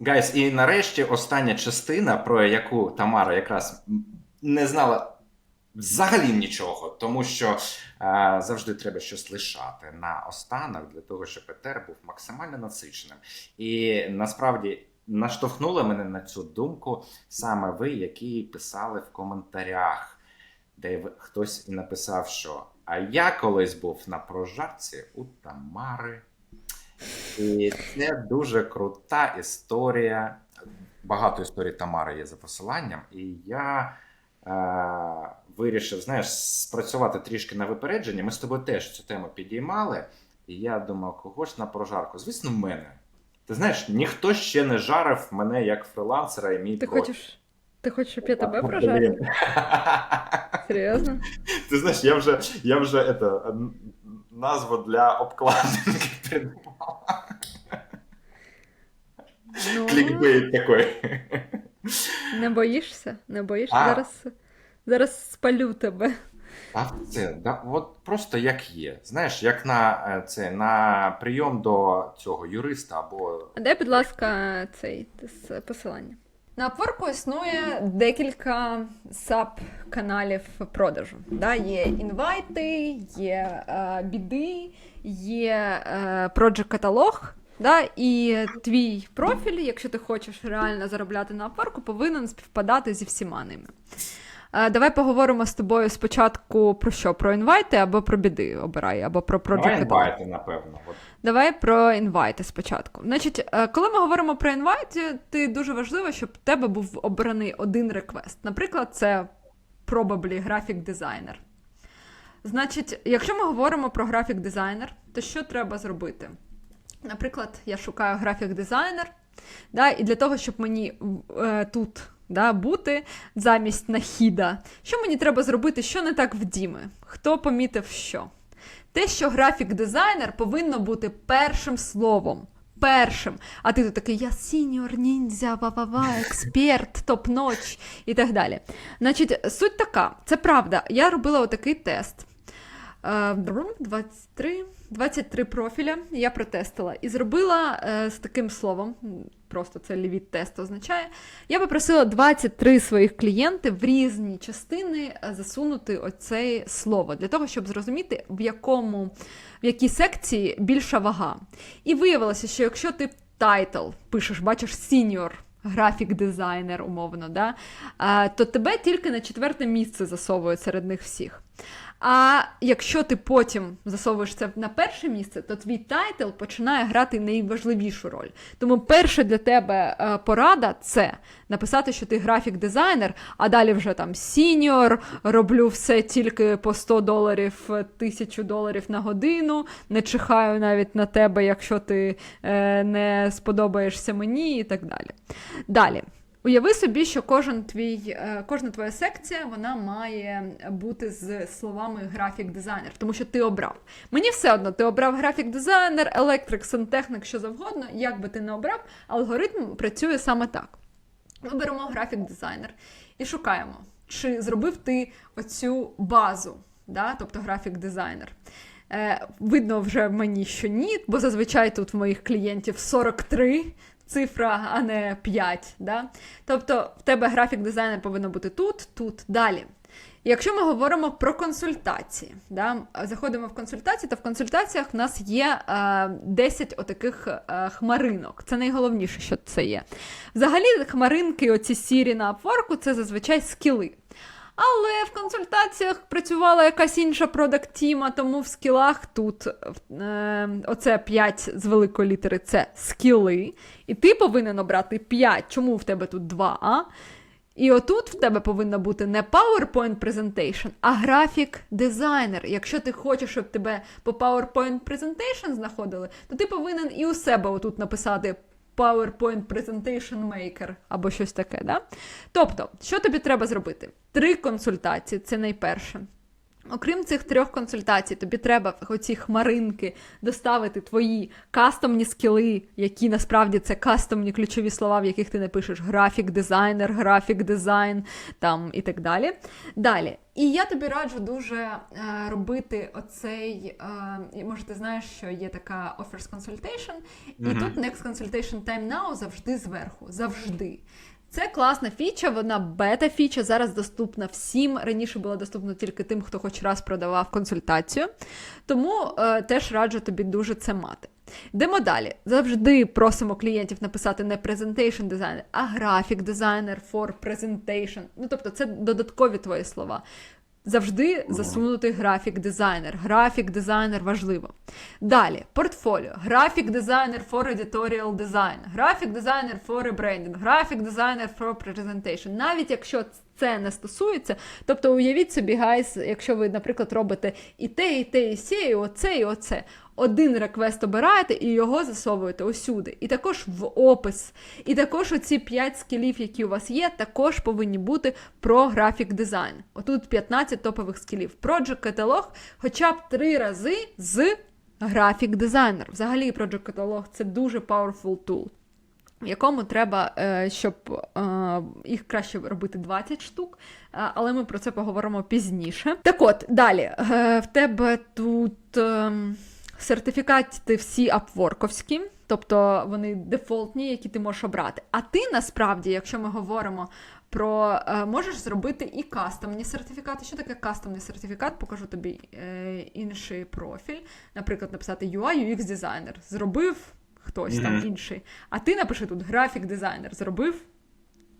Гайс, і нарешті остання частина, про яку Тамара якраз не знала взагалі нічого, тому що е, завжди треба щось лишати на останок для того, щоб етер був максимально насиченим. І насправді наштовхнули мене на цю думку саме ви, які писали в коментарях, де хтось і написав, що а я колись був на прожарці у Тамари. І це дуже крута історія. Багато історій Тамари є за посиланням, і я е, вирішив, знаєш, спрацювати трішки на випередження. Ми з тобою теж цю тему підіймали, і я думав, кого ж на прожарку? Звісно, в мене. Ти знаєш, ніхто ще не жарив мене як фрилансера і мій Ти профіль. хочеш. Ти хочеш, щоб я тебе прожарив? Серйозно? Ти знаєш, я вже, я вже это, назву для обкладинки придумав. Ну, Клікбейт такий. не боїшся? Не боїшся? А. Зараз, зараз спалю тебе. А це да, от просто як є. Знаєш, як на е, це на прийом до цього юриста або А дай, будь ласка, цей посилання. На Upwork існує декілька саб-каналів продажу. Да? Є інвайти, є е, біди, є е, project каталог. Да? І твій профіль, якщо ти хочеш реально заробляти на Upwork, повинен співпадати зі всіма ними. Е, давай поговоримо з тобою спочатку про що? Про інвайти або про біди обирай, або про Давай інвайти, напевно. Давай про інвайти спочатку. Значить, е, коли ми говоримо про інвайти, ти дуже важливо, щоб в тебе був обраний один реквест. Наприклад, це probably графік дизайнер. Значить, якщо ми говоримо про графік дизайнер, то що треба зробити? Наприклад, я шукаю графік дизайнер, да, і для того, щоб мені е, тут да, бути замість нахіда, що мені треба зробити, що не так в Діми? Хто помітив що? Те, що графік дизайнер повинно бути першим словом. Першим. А ти тут такий, я сіньор, ніндзя, ва-ва-ва, експерт, топ-ноч і так далі. Значить, суть така, це правда. Я робила отакий тест. Е, брум, 23, 23 профіля я протестила і зробила е, з таким словом, просто це лівіт тест означає. Я попросила 23 своїх клієнтів в різні частини е, засунути оце слово для того, щоб зрозуміти, в якому в якій секції більша вага. І виявилося, що якщо ти тайтл пишеш, бачиш сіньор. Графік дизайнер, умовно, да? а, то тебе тільки на четверте місце засовують серед них всіх. А якщо ти потім засовуєш це на перше місце, то твій тайтл починає грати найважливішу роль. Тому перше для тебе е, порада це написати, що ти графік дизайнер, а далі вже там сіньор, роблю все тільки по 100 доларів, 1000 доларів на годину, не чихаю навіть на тебе, якщо ти е, не сподобаєшся мені, і так далі. Далі. Уяви собі, що кожен твій, е, кожна твоя секція вона має бути з словами графік дизайнер, тому що ти обрав. Мені все одно, ти обрав графік дизайнер, електрик, сантехник, що завгодно, як би ти не обрав, алгоритм працює саме так. Ми беремо графік дизайнер і шукаємо, чи зробив ти оцю базу, да? тобто графік дизайнер. Е, видно вже мені, що ні, бо зазвичай тут в моїх клієнтів 43 цифра, а не 5. Да? Тобто в тебе графік дизайнер повинен бути тут, тут, далі. Якщо ми говоримо про консультації, да, заходимо в консультації, то в консультаціях в нас є е, 10 отаких е, хмаринок. Це найголовніше, що це є. Взагалі, хмаринки, оці сірі на Upwork, це зазвичай скіли. Але в консультаціях працювала якась інша продакт-тіма, тому в скілах тут е, оце 5 з великої літери це скіли. І ти повинен обрати 5. Чому в тебе тут 2? А? І отут в тебе повинна бути не PowerPoint Presentation, а графік дизайнер. Якщо ти хочеш, щоб тебе по PowerPoint Presentation знаходили, то ти повинен і у себе отут написати PowerPoint Presentation Maker або щось таке. Да? Тобто, що тобі треба зробити? Три консультації це найперше. Окрім цих трьох консультацій, тобі треба в оці хмаринки доставити твої кастомні скіли, які насправді це кастомні ключові слова, в яких ти напишеш графік дизайнер, графік дизайн там і так далі. Далі. І я тобі раджу дуже е, робити оцей. Е, може, ти знаєш, що є така offers consultation, і Мгм. тут next consultation time now завжди зверху. Завжди. Це класна фіча, вона бета-фіча, зараз доступна всім. Раніше була доступна тільки тим, хто хоч раз продавав консультацію. Тому е, теж раджу тобі дуже це мати. Йдемо далі. Завжди просимо клієнтів написати не presentation дизайнер, а графік дизайнер for presentation. Ну, тобто, це додаткові твої слова. Завжди засунути графік дизайнер. Графік дизайнер важливо. Далі, портфоліо, графік дизайнер for editorial design, графік дизайнер for rebranding, графік дизайнер for presentation. Навіть якщо це не стосується, тобто уявіть собі, гайс, якщо ви, наприклад, робите і те, і те, і сє, і оце, і оце. Один реквест обираєте і його засовуєте усюди. І також в опис. І також оці 5 скілів, які у вас є, також повинні бути про графік дизайн. Отут 15 топових скілів. Project каталог хоча б три рази з графік дизайнер. Взагалі, Project каталог це дуже powerful tool. В якому треба, е, щоб е, їх краще робити 20 штук, е, але ми про це поговоримо пізніше. Так от, далі, в тебе тут ем, сертифікати всі апворковські, тобто вони дефолтні, які ти можеш обрати. А ти насправді, якщо ми говоримо про е, можеш зробити і кастомні сертифікати. Що таке кастомний сертифікат? Покажу тобі е, інший профіль. Наприклад, написати UI UX дизайнер. Зробив хтось там інший. А ти напиши тут графік дизайнер. Зробив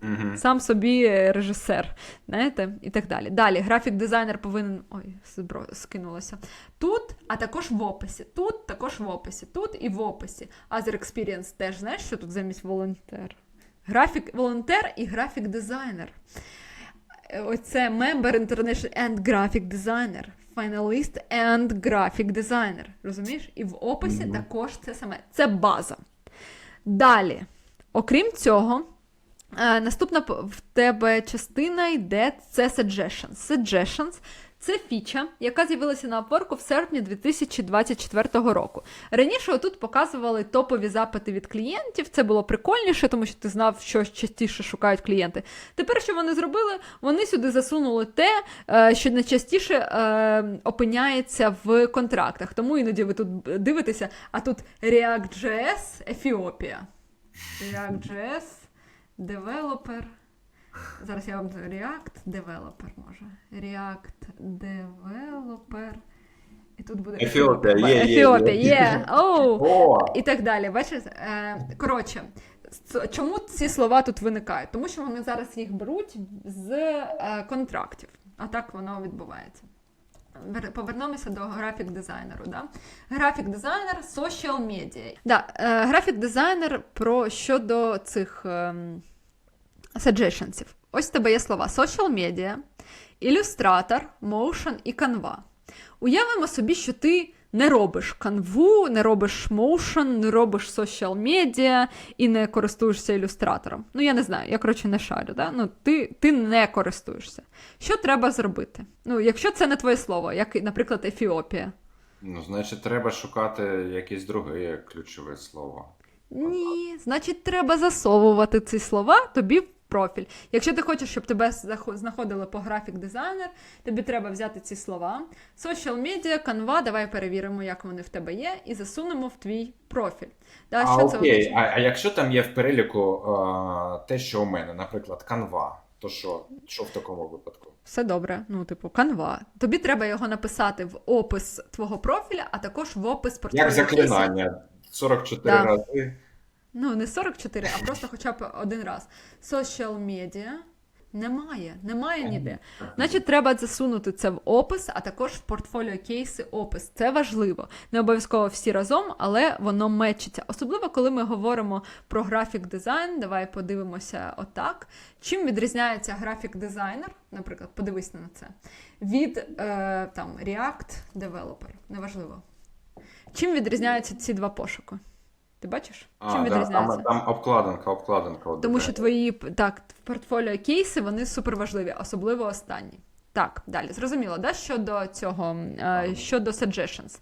Угу. сам собі е, режисер, знаєте, і так далі. Далі, графік дизайнер повинен. Ой, збро... скинулося. Тут, а також в описі. Тут, також в описі. Тут і в описі. Other Experience теж знаєш, що тут замість волонтер? Графік волонтер і графік дизайнер. Е, Оце Member International and Graphic Designer. Finalist and Graphic Designer. Розумієш? І в описі Мгм. також це саме. Це база. Далі, окрім цього, наступна в тебе частина йде це Suggestions. Suggestions – це фіча, яка з'явилася на Upwork в серпні 2024 року. Раніше отут показували топові запити від клієнтів. Це було прикольніше, тому що ти знав, що частіше шукають клієнти. Тепер, що вони зробили? Вони сюди засунули те, е, що найчастіше е, опиняється в контрактах. Тому іноді ви тут дивитеся, а тут React.js Ефіопія. React.js Developer. Зараз я вам React Developer може. React Developer. І тут буде Ефіопія, є, є, Ефіопія, є. є. Оу. О! І так далі. Бачиш? Е, коротше, чому ці слова тут виникають? Тому що вони зараз їх беруть з е, контрактів. А так воно відбувається. Вер- Повернемося до графік дизайнеру. Да? Графік дизайнер, social media. Да, е, графік дизайнер про щодо цих е, suggestions. Ось в тебе є слова social media, ілюстратор, motion і canva. Уявимо собі, що ти не робиш канву, не робиш motion, не робиш social media і не користуєшся ілюстратором. Ну, я не знаю, я коротше не шарю. Да? Ну, ти, ти не користуєшся. Що треба зробити? Ну, якщо це не твоє слово, як, наприклад, Ефіопія. Ну, значить, треба шукати якесь друге ключове слово. Ні, значить, треба засовувати ці слова тобі в профіль. Якщо ти хочеш, щоб тебе знаходили по графік дизайнер, тобі треба взяти ці слова. Social media, Canva, давай перевіримо, як вони в тебе є, і засунемо в твій профіль. Да, а що окей, означає? а, а якщо там є в переліку е, те, що у мене, наприклад, Canva, то що? Що в такому випадку? Все добре. Ну, типу, Canva. Тобі треба його написати в опис твого профіля, а також в опис портфоліо. Як заклинання? 44 Да. рази. Ну, не 44, а просто хоча б один раз. Social media немає, немає ніде. Значить, треба засунути це в опис, а також в портфоліо кейси опис. Це важливо. Не обов'язково всі разом, але воно мечиться. Особливо, коли ми говоримо про графік дизайн. Давай подивимося отак. Чим відрізняється графік дизайнер, наприклад, подивись на це, від е, там, React Developer. Неважливо. Чим відрізняються ці два пошуки? Ти бачиш? А, Чим да, відрізняються? там, там обкладинка, обкладинка. от Тому що твої так, в портфоліо кейси вони супер важливі, особливо останні. Так, далі. Зрозуміло, да? щодо цього, е, щодо suggestions.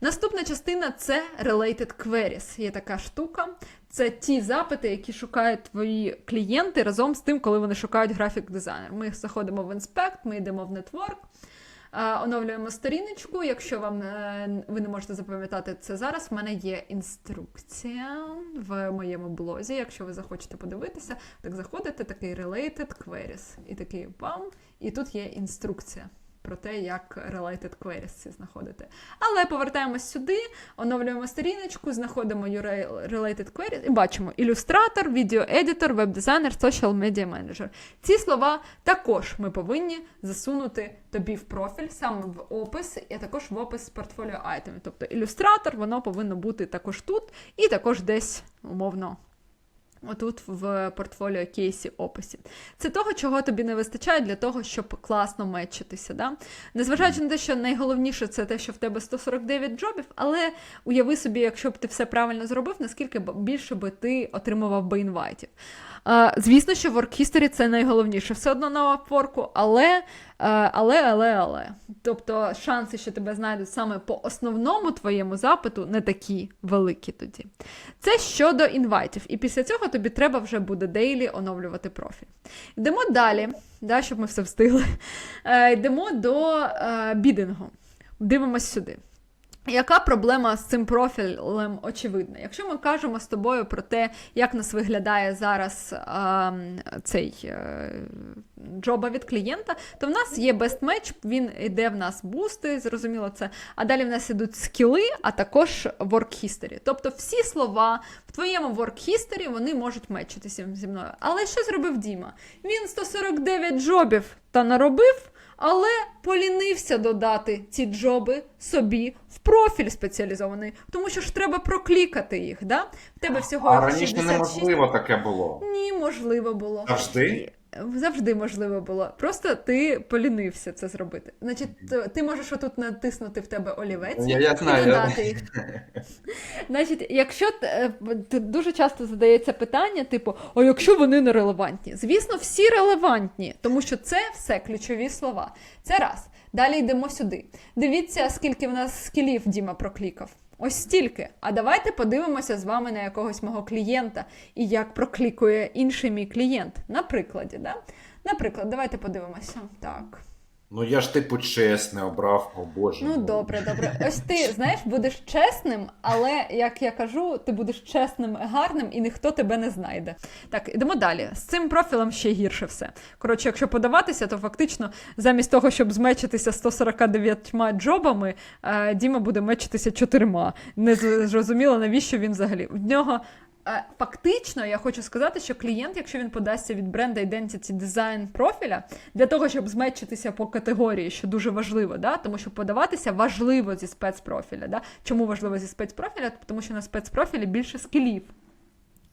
Наступна частина це related queries. Є така штука. Це ті запити, які шукають твої клієнти разом з тим, коли вони шукають графік дизайнер. Ми заходимо в Inspect, ми йдемо в е, оновлюємо сторіночку. Якщо вам е, ви не можете запам'ятати це зараз, в мене є інструкція в моєму блозі. Якщо ви захочете подивитися, так заходите, такий related queries. І такий бам, і тут є інструкція. Про те, як related queries ці знаходити. Але повертаємось сюди, оновлюємо сторіночку, знаходимо related queries і бачимо ілюстратор, відеоедитор, веб-дизайнер, social media manager. Ці слова також ми повинні засунути тобі в профіль, саме в опис, і також в опис портфоліо айтемів. Тобто ілюстратор, воно повинно бути також тут, і також десь умовно. Отут в портфоліо кейсі описі. Це того, чого тобі не вистачає для того, щоб класно мечитися. Да? Незважаючи на те, що найголовніше це те, що в тебе 149 джобів, але уяви собі, якщо б ти все правильно зробив, наскільки більше би ти отримував би інвайтів. Звісно, що Work History це найголовніше все одно на Upwork, але, е, але, але, але. Тобто шанси, що тебе знайдуть саме по основному твоєму запиту, не такі великі тоді. Це щодо інвайтів. І після цього тобі треба вже буде дейлі оновлювати профіль. Йдемо далі, да, щоб ми все встигли. Е, йдемо до е, бідингу. Дивимось сюди. Яка проблема з цим профілем очевидна? Якщо ми кажемо з тобою про те, як нас виглядає зараз а, цей е, джоба від клієнта, то в нас є best match, він йде в нас бусти, зрозуміло це. А далі в нас ідуть скіли, а також work history. Тобто всі слова в твоєму work history вони можуть мечитися зі мною. Але що зробив Діма? Він 149 джобів та наробив. Але полінився додати ці джоби собі в профіль спеціалізований, тому що ж треба проклікати їх. Да? В тебе всього А раніше 66. неможливо таке було. Ні, можливо було. Завжди? Завжди можливо було. Просто ти полінився це зробити. Значить, ти можеш отут натиснути в тебе олівець Я, я і додати їх. Значить, якщо е, дуже часто задається питання, типу, а якщо вони не релевантні? Звісно, всі релевантні, тому що це все ключові слова. Це раз. Далі йдемо сюди. Дивіться, скільки в нас скілів Діма проклікав. Ось стільки. А давайте подивимося з вами на якогось мого клієнта і як проклікує інший мій клієнт. На прикладі, да? Наприклад, давайте подивимося. Так. Ну я ж типу чесне обрав, о Боже. Ну, добре, добре. Ось ти знаєш, будеш чесним, але як я кажу, ти будеш чесним, гарним, і ніхто тебе не знайде. Так, ідемо далі. З цим профілем ще гірше все. Коротше, якщо подаватися, то фактично замість того, щоб змечитися 149 джобами, е, Діма буде мечитися чотирма. Не зрозуміло, навіщо він взагалі. В нього. Фактично, я хочу сказати, що клієнт, якщо він подасться від бренда Identity Design профіля, для того, щоб змечитися по категорії, що дуже важливо, да? тому що подаватися важливо зі спецпрофіля. Да? Чому важливо зі спецпрофіля? Тому що на спецпрофілі більше скілів.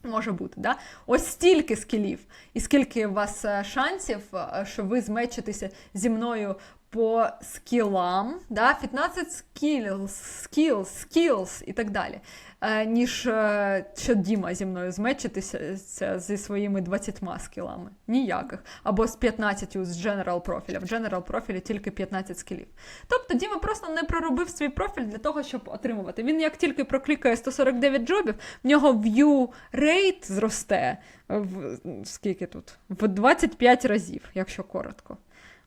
Може бути, да? Ось стільки скілів, і скільки у вас е, шансів, е, що ви змечитеся зі мною по скілам, да? 15 skills, skills, skills і так далі, е, ніж е, що Діма зі мною змечитися зі своїми 20 скілами. Ніяких. Або з 15 з General профіля. В General профілі тільки 15 скілів. Тобто Діма просто не проробив свій профіль для того, щоб отримувати. Він як тільки проклікає 149 джобів, в нього view rate зросте в скільки тут? В 25 разів, якщо коротко.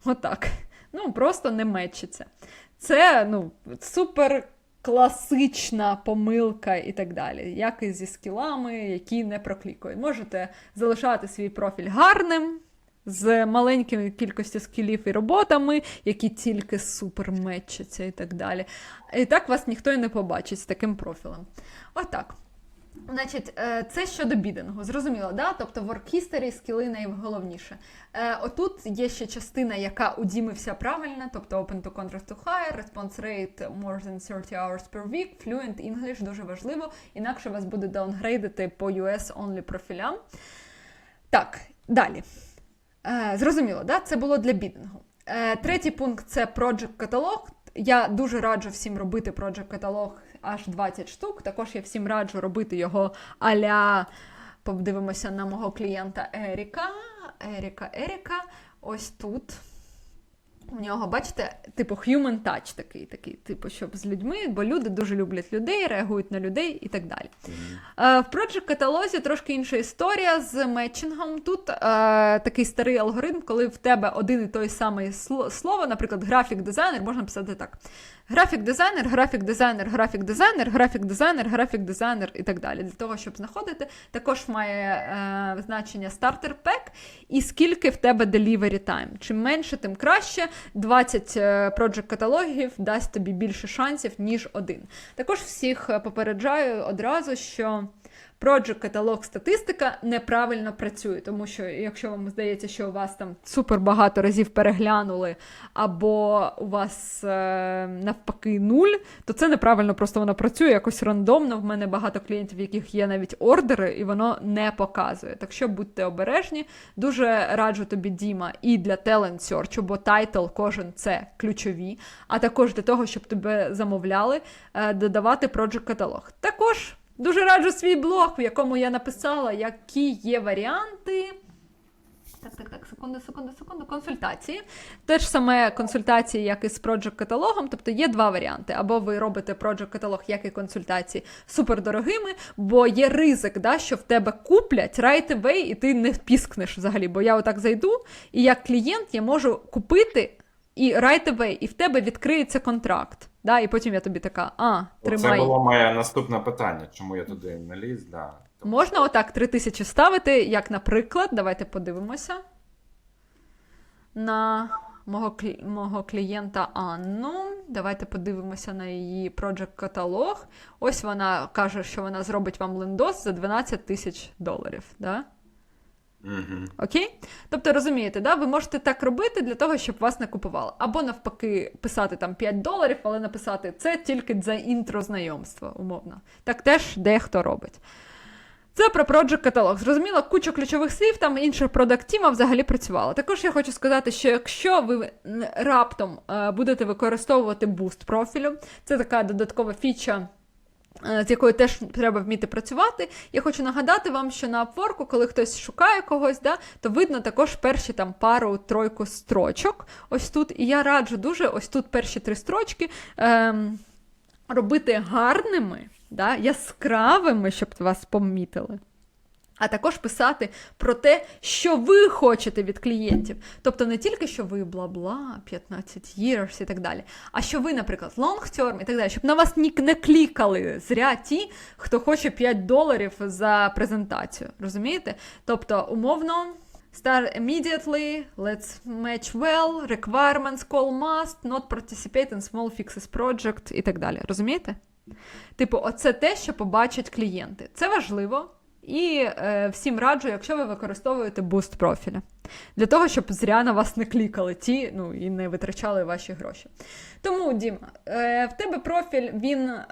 Отак. Ну, просто не мечиться. Це ну, супер класична помилка і так далі. Як і зі скілами, які не проклікують. Можете залишати свій профіль гарним. З маленькою кількістю скілів і роботами, які тільки супер мечаться і так далі. І так вас ніхто і не побачить з таким профілем. Отак. Значить, е, це щодо бідингу. Зрозуміло, да? Тобто work history, скіли найголовніше. Е, Отут є ще частина, яка у Діми вся правильна, тобто open to contract to hire, response rate more than 30 hours per week, fluent English дуже важливо, інакше вас буде даунгрейдити по US only профілям. Так, далі. Е, Зрозуміло, да? це було для бідингу. Третій пункт це project каталог. Я дуже раджу всім робити project каталог аж 20 штук. Також я всім раджу робити його аля. Подивимося на мого клієнта Еріка. Еріка, Еріка. Ось тут. В нього, бачите, типу human touch такий, такий, типу, щоб з людьми, бо люди дуже люблять людей, реагують на людей і так далі. Е, В Project каталозі трошки інша історія з метчингом. Тут е, такий старий алгоритм, коли в тебе один і той самий слово, наприклад, графік дизайнер, можна писати так: графік дизайнер, графік дизайнер, графік дизайнер, графік дизайнер, графік дизайнер і так далі. Для того, щоб знаходити, також має е, значення starter pack і скільки в тебе delivery time. Чим менше, тим краще. 20 проджект каталогів дасть тобі більше шансів, ніж один. Також всіх е, попереджаю одразу, що Project каталог статистика неправильно працює, тому що якщо вам здається, що у вас там супер багато разів переглянули, або у вас е, навпаки нуль, то це неправильно, просто воно працює якось рандомно. В мене багато клієнтів, в яких є навіть ордери, і воно не показує. Так що будьте обережні. Дуже раджу тобі, Діма, і для Talent Search, бо тайтл кожен це ключові, а також для того, щоб тебе замовляли, е, додавати Project каталог. Також дуже раджу свій блог, в якому я написала, які є варіанти. Так, так, так, секунду, секунду, секунду. Консультації. Те ж саме консультації, як і з Project каталогом. Тобто є два варіанти. Або ви робите Project каталог, як і консультації, супердорогими, бо є ризик, да, що в тебе куплять right away, і ти не піскнеш взагалі. Бо я отак зайду, і як клієнт я можу купити і right away, і в тебе відкриється контракт. Да, і потім я тобі така, а, Це було моє наступне питання, чому я туди не ліз. Да. Тому- Можна отак 3000 ставити, як наприклад, давайте подивимося на мого, клі... мого клієнта Анну. Давайте подивимося на її project каталог. Ось вона каже, що вона зробить вам лендос за 12 тисяч доларів. Да? Мгм. Окей? Тобто розумієте, да? ви можете так робити для того, щоб вас не купували. Або навпаки, писати там 5 доларів, але написати це тільки за інтро знайомства, умовно. Так теж дехто робить. Це про Project каталог. Зрозуміло, куча ключових слів, там інших продактіма взагалі працювала. Також я хочу сказати, що якщо ви раптом е, будете використовувати буст профілю, це така додаткова фіча. Е, З якою теж треба вміти працювати. Я хочу нагадати вам, що на Upwork, коли хтось шукає когось, да, то видно також перші там пару-тройку строчок. Ось тут. І я раджу дуже ось тут перші три строчки ем, робити гарними, да, яскравими, щоб вас помітили. А також писати про те, що ви хочете від клієнтів. Тобто не тільки, що ви бла-бла, 15 years і так далі, а що ви, наприклад, long term і так далі, щоб на вас не клікали зря ті, хто хоче 5 доларів за презентацію. Розумієте? Тобто, умовно. Start immediately, let's match well, requirements call must, not participate in small fixes project і так далі. Розумієте? Типу, оце те, що побачать клієнти. Це важливо. І е, всім раджу, якщо ви використовуєте буст профіля, для того, щоб зря на вас не клікали ті, ну і не витрачали ваші гроші. Тому, Діма, е, в тебе профіль, він, е,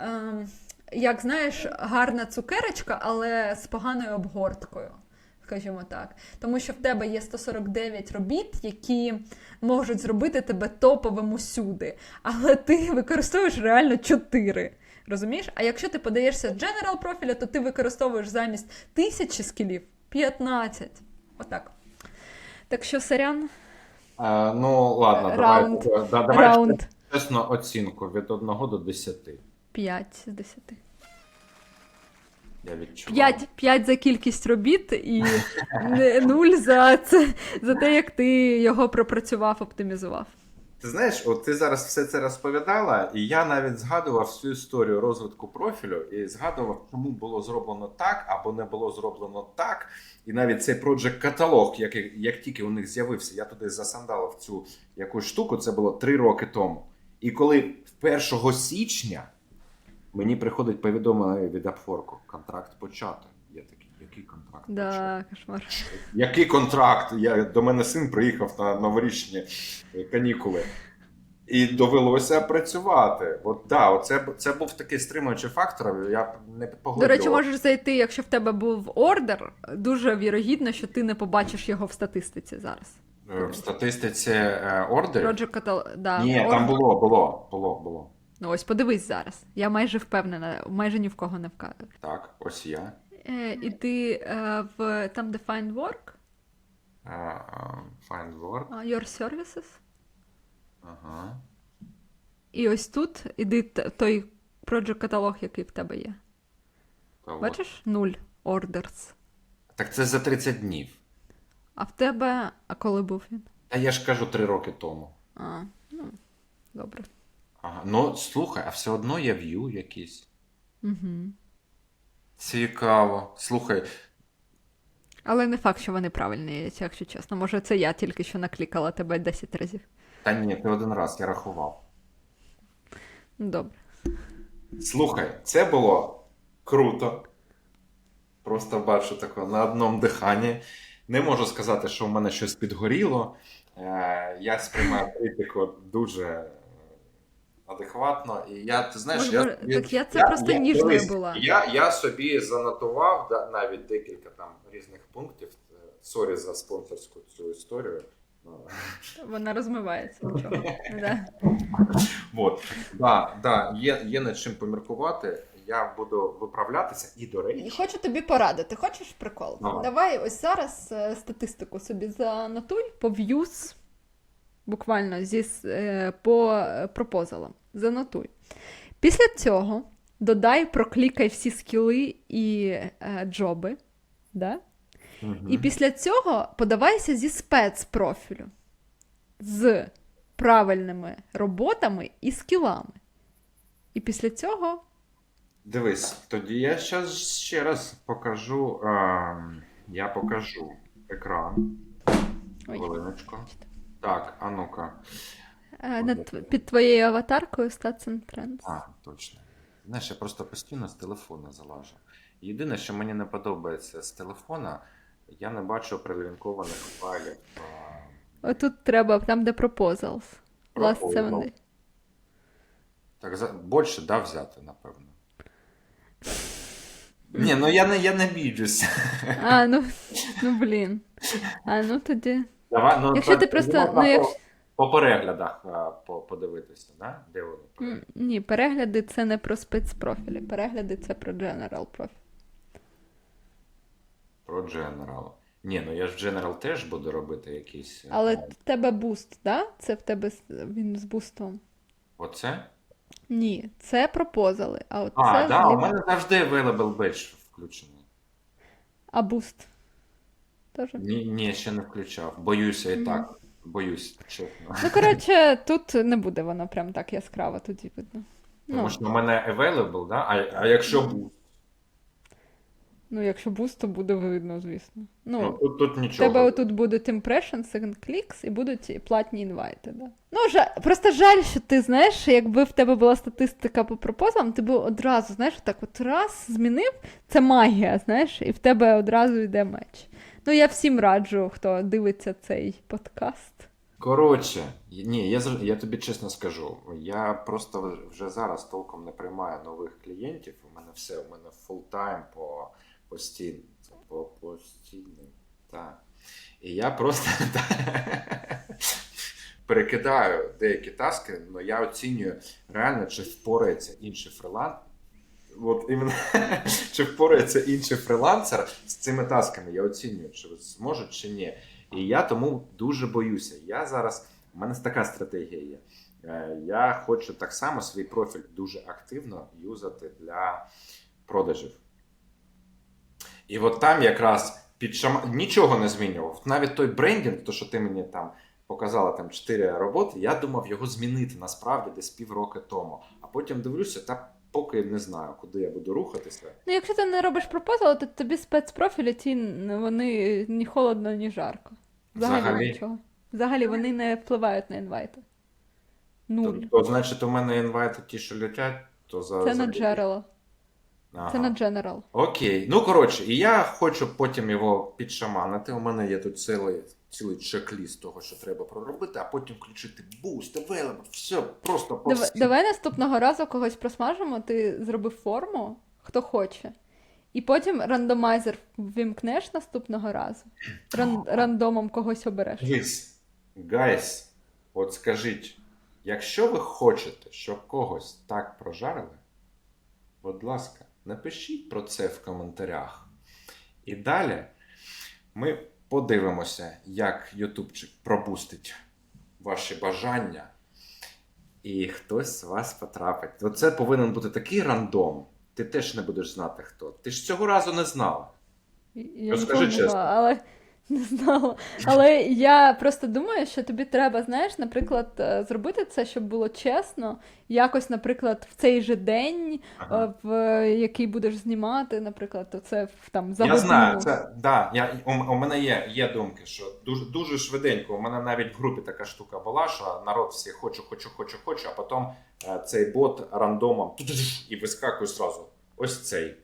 як знаєш, гарна цукерочка, але з поганою обгорткою. Скажімо так, тому що в тебе є 149 робіт, які можуть зробити тебе топовим усюди, але ти використовуєш реально 4. Розумієш? А якщо ти подаєшся General профіля, то ти використовуєш замість тисячі скілів 15. Отак. Так що, сорян, Е, ну, ладно, Раунд. давай, да, давай раунд чесно оцінку від 1 до 10. 5 з 10. Я відчуваю. 5, 5 за кількість робіт і 0 за, це, за те, як ти його пропрацював, оптимізував. Ти знаєш, от ти зараз все це розповідала, і я навіть згадував всю історію розвитку профілю і згадував, чому було зроблено так або не було зроблено так. І навіть цей project каталог, як, як тільки у них з'явився, я туди засандалив цю якусь штуку. Це було три роки тому. І коли 1 січня мені приходить повідомлення від Upwork, контракт почати. Я такий, який контракт? Да, кошмар. Який контракт? Я, до мене син приїхав на новорічні е, канікули. І довелося працювати. От да, оце, це був такий стримуючий фактор. Я не До речі, можеш зайти, якщо в тебе був ордер, дуже вірогідно, що ти не побачиш його в статистиці зараз. Е, в статистиці е, ордерів. Project Catalog, да, Ні, ордер. там було, було, було, було. Ну ось подивись зараз. Я майже впевнена, майже ні в кого не вказую. Так, ось я. Е, і ти е, в там, де Find Work, Find work. Your Services. Ага. І ось тут іди той project каталог, який в тебе є. Та. Бачиш? Нуль orders. Так це за 30 днів. А в тебе. А коли був він? Та я ж кажу 3 роки тому. А, ну, добре. Ага. Ну, слухай, а все одно є в'ю якийсь. Угу. Цікаво. Слухай, Але не факт, що вони правильні, якщо чесно. Може, це я тільки що наклікала тебе 10 разів. та ні, ти один раз, я рахував. Добре. Слухай, це було круто. Просто бачу таке на одному диханні. Не можу сказати, що в мене щось підгоріло. Е, Я сприймаю критику дуже адекватно. І я, ти знаєш, Може, я, так я це просто ніжною дивись, була. Я, я собі занотував да, навіть декілька там різних пунктів. Е, Сорі за спонсорську цю історію. Ну, Вона розмивається. Нічого. Да. От, да, да, є, є над чим поміркувати. Я буду виправлятися і до речі. Хочу тобі порадити. Хочеш прикол? Давай. Давай ось зараз е, статистику собі занотуй по views, буквально зі, е, по е, пропозалам. Занотуй. Після цього додай, проклікай всі скіли і е, джоби. Да? Мгм. І після цього подавайся зі спецпрофілю з правильними роботами і скілами. І після цього Дивись, тоді я зараз ще раз покажу. А, я покажу екран. Ой. Хвилиночку. Так, а ну-ка. е, над, під твоєю аватаркою and Trends. А, точно. Знаєш, я просто постійно з телефона залажу. Єдине, що мені не подобається з телефона, я не бачу прилінкованих файлів. Отут треба, там, де proposals. Last Proposal. seven. Так, за... більше да, взяти, напевно. Ні, ну я не, я не біджуся. А, ну, ну блін. А, ну тоді. Давай, ну, Якщо ти просто. Ну, як... по, по переглядах по, подивитися, да? де вони? Ні, перегляди це не про спецпрофілі. Перегляди це про general профіль. Про General. Ні, ну я ж General теж буду робити якісь. е, Але в тебе буст, да? Це в тебе він з бустом. Оце? Ні, це пропозали. А от А, це да, у мене завжди available badge включений. А буст. Тоже? Ні, ні, ще не включав. Боюся і так. Боюсь, чесно. Ну, коротше, тут не буде воно прям так яскраво тоді видно. Тому Ну, що у мене available, да? а, а якщо був, ну, якщо буст, то буде видно, звісно. ну, Ну, тут, тут в нічого. тебе отут будуть impressions, second clicks і будуть платні інвайти. Да? Ну, жа... просто жаль, що ти знаєш, якби в тебе була статистика по пропозам, ти б одразу, знаєш, так от раз змінив, це магія, знаєш, і в тебе одразу йде меч. Ну, я всім раджу, хто дивиться цей подкаст. Коротше, ні, я, я тобі чесно скажу. Я просто вже зараз толком не приймаю нових клієнтів. У мене все, у мене фултайм по постійно. По постійним. Так. І я просто перекидаю деякі таски, але я оцінюю реально, чи впорається інший фриланс. От іменно, чи впорається інший фрилансер з цими тасками, я оцінюю, чи зможуть чи ні. І я тому дуже боюся. Я зараз, у мене така стратегія є. Е, Я хочу так само свій профіль дуже активно юзати для продажів. І от там якраз під шама... нічого не змінював. Навіть той брендінг, то що ти мені там показала там 4 роботи, я думав його змінити насправді десь півроку тому. А потім дивлюся, та поки не знаю, куди я буду рухатися. Ну, якщо ти не робиш пропозал, то тобі спецпрофілі ті вони ні холодно, ні жарко. Взагалі, Взагалі? нічого. Взагалі вони не впливають на інвайти. Нуль. То, то значить, у мене інвайти ті, що летять, то за Це за... на джерела. Ага. Це на General. Окей. Ну коротше, і я хочу потім його підшаманити. У мене є тут цілий, цілий чек-ліст того, що треба проробити, а потім включити буст, available, все просто по Давай, всім. давай наступного разу когось просмажимо, ти зробив форму, хто хоче. І потім рандомайзер ввімкнеш наступного разу. Ран, рандомом когось обереш. Дивись, гайс, от скажіть, якщо ви хочете, щоб когось так прожарили, будь ласка, напишіть про це в коментарях. І далі ми подивимося, як Ютубчик пропустить ваші бажання. і хтось з вас потрапить. Оце повинен бути такий рандом. Ти теж не будеш знати хто. Ти ж цього разу не знала. Я Розкажи не не чесно. знала, але не знала. Але я просто думаю, що тобі треба, знаєш, наприклад, е, зробити це, щоб було чесно. Якось, наприклад, в цей же день, Ага. е, в який будеш знімати, наприклад, то це там за я знаю, це да, я, у, у мене є, є думки, що дуже, дуже швиденько. У мене навіть в групі така штука була, що народ всі хочу, хочу, хочу, хочу, а потім е, цей бот рандомом і вискакує зразу. Ось цей.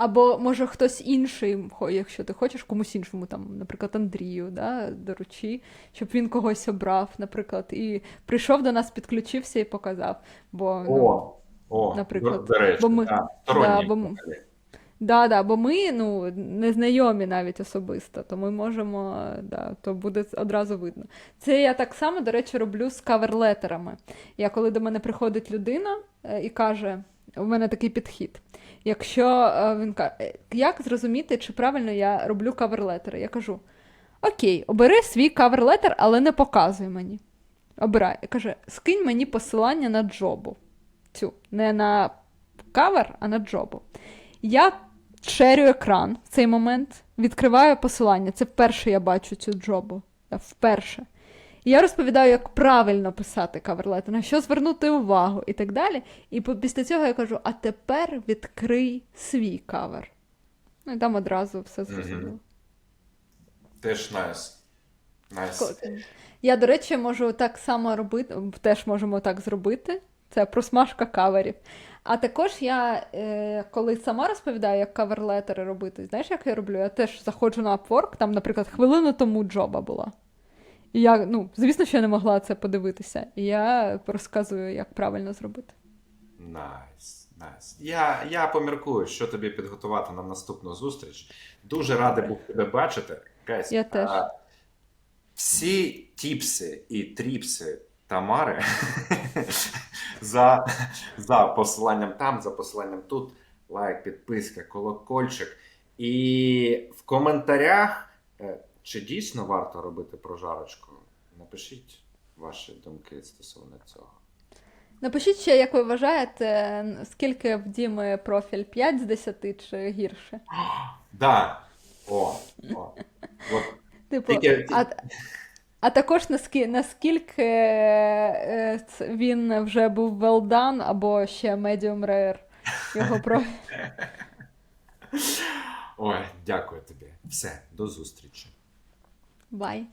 Або може хтось інший, якщо ти хочеш комусь іншому, там, наприклад, Андрію, да, доручи, щоб він когось обрав, наприклад, і прийшов до нас, підключився і показав. Бо ну, О, о, наприклад, до, речі, бо ми- да, да, бо ми- Да, да, бо ми ну, не знайомі навіть особисто, то ми можемо, да, то буде одразу видно. Це я так само, до речі, роблю з каверлетерами. Я коли до мене приходить людина е, і каже: у мене такий підхід. Якщо е, він каже, як зрозуміти, чи правильно я роблю каверлетери? Я кажу: Окей, обери свій каверлетер, але не показуй мені. Обирай. І каже, скинь мені посилання на джобу. Цю, не на кавер, а на джобу. Я шерю екран в цей момент, відкриваю посилання. Це вперше я бачу цю джобу. Вперше. І я розповідаю, як правильно писати каверлетер, на що звернути увагу і так далі. І після цього я кажу: а тепер відкрий свій кавер. Ну і там одразу все зрозуміло. Теж найс. Найс. Я, до речі, можу так само робити, теж можемо так зробити. Це просмажка каверів. А також я, е, коли сама розповідаю, як каверлетери робити, знаєш, як я роблю? Я теж заходжу на Upwork, там, наприклад, хвилину тому джоба була. І я, ну, звісно, що я не могла це подивитися. І я розказую, як правильно зробити. Найс, найс. Я, я поміркую, що тобі підготувати на наступну зустріч. Дуже радий був тебе бачити. Гайс, Я теж. а, всі тіпси і тріпси Тамари за, за посиланням там, за посиланням тут. Лайк, підписка, колокольчик. І в коментарях, е, чи дійсно варто робити прожарочку, напишіть ваші думки стосовно цього. Напишіть ще, як ви вважаєте, скільки в Діми профіль 5 з 10 чи гірше? Да. О, о. Типу, а, а також наскільки, наскільки е, він вже був well done, або ще medium rare його про. Ой, дякую тобі. Все, до зустрічі. Bye.